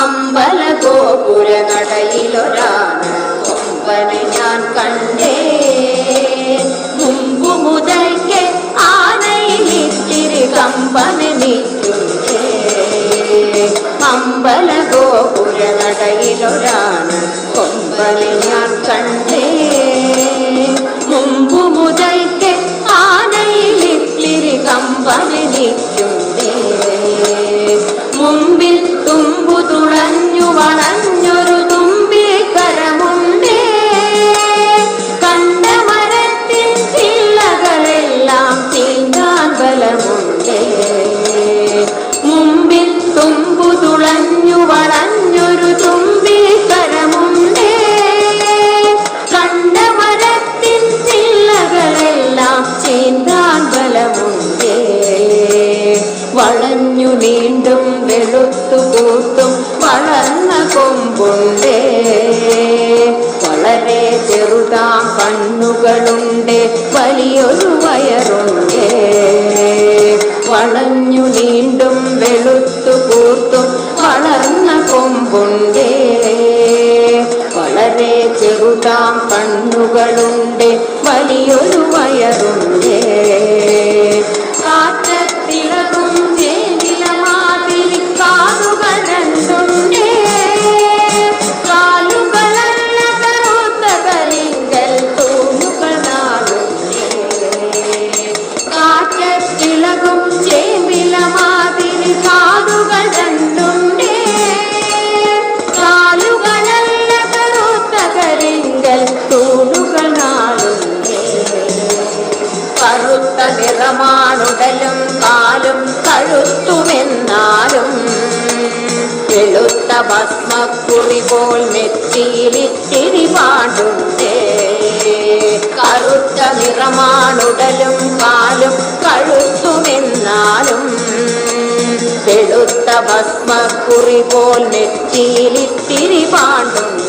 അമ്പല ഗോപുര നടയിലൊരാണ് കൊമ്പനെ ഞാൻ കണ്ടേ മുമ്പു മുതൽക്ക് ആനയിലിത്തിരി കമ്പനെ നീക്കുണ്ടേ അമ്പല ഗോപുര വീണ്ടും വെളുത്തു കൂട്ടും വളർന്ന കൊമ്പുണ്ടേ. വളരെ ചെറുതാം കണ്ണുകളുണ്ട് വലിയൊരു വയറുണ്ടേ. വളഞ്ഞു നീണ്ടും വെളുത്തു കൂട്ടും വളർന്ന കൊമ്പുണ്ടേ. വളരെ ചെറുതാം കണ്ണുകളുണ്ട് വലിയൊരു വയറുണ്ടേ. കാറ്റത്തിളകും കറുത്ത നിറമാണുടലും കാലും കഴുത്തുമെന്നാലും വെളുത്ത ഭസ്മക്കുറി പോൽ നെറ്റിയിലിത്തിരി പാടുണ്ടേ കറുത്ത നിറമാണുടലും കാലും കഴുത്തുമെന്നാലും വെളുത്ത ഭസ്മക്കുറി പോൽ നെറ്റിയിലിത്തിരി പാടുണ്ടേ